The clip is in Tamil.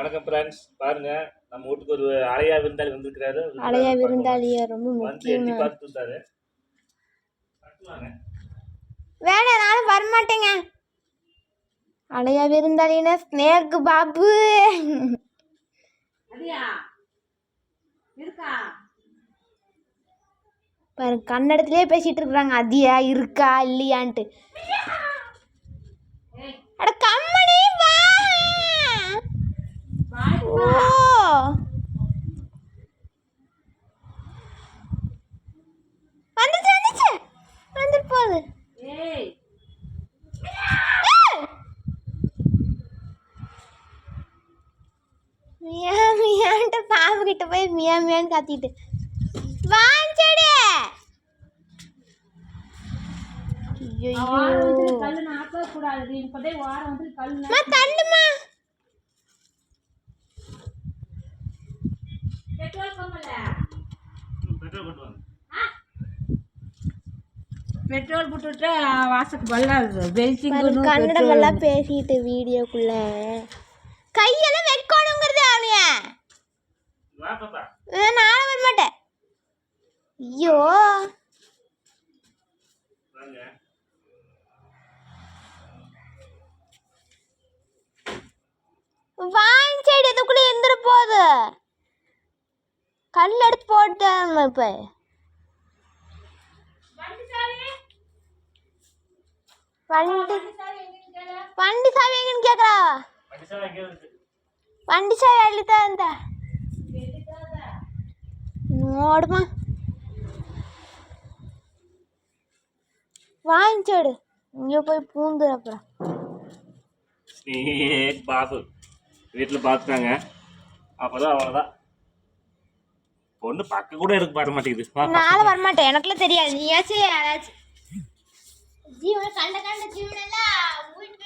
வணக்கம் ஃப்ரெண்ட்ஸ் பாருங்க நம்ம வீட்டுக்கு ஒரு அலையா விருந்தாளி வந்திருக்கிறாரு. அலையா விருந்தாளியா ரொம்ப வந்து எட்டி பார்த்துட்டு இருந்தாரு. வேணாம் நானும் வரமாட்டேங்க. அலையா விருந்தாளினா ஸ்னேக் பாபு. பாருங்க கன்னடத்திலே பேசிட்டு இருக்கிறாங்க. அதியா இருக்கா இல்லையான்ட்டு. அட கம்மனே. போகுது. ஏய். மியா மியான்ட்டு பாம்பு கிட்ட போய் மியா மியான்னு கத்திட்டு. வாஞ்சடு தள்ளுமா பெட்ரோல் ம், பெட்ரோல் வாங்க. பெட்ரோல் போட்டுட்டு வாசக்கு பல்லா பெல்சிங் பாரு கன்னடம் எல்லாம் பேசிட்டு வீடியோக்குள்ள. கையெல்லாம் வைக்கணுங்கிறது அவனுங்க. வா பாப்பா. நானும் வர மாட்டேன். ஐயோ. வாங்க. வாங்கிச்சைடு இதுக்குள்ள எந்திர போகுது? கல் எடுத்து போட்டேன் இப்போ. வண்டி வண்டி சாவி எங்கன்னு இருக்கு. வண்டி சாவி அள்ளித்தான் இந்த நோடுமா வாங்கிச்சோடு இங்கே போய் பூந்துரு அப்புறம். பாபு வீட்டில் பார்த்துட்டாங்க அப்போதான் அவ்வளோதான் பொண்ணு பக்கம் கூட இருக்கு வர மாட்டேங்குது. நானும் வரமாட்டேன். எனக்குலாம் தெரியாது. நீயாச்சும் யாராச்சும் ಜೀವನ ಕಂಡ ಕಂಡ ಜೀವನ ಎಲ್ಲ ಊಟ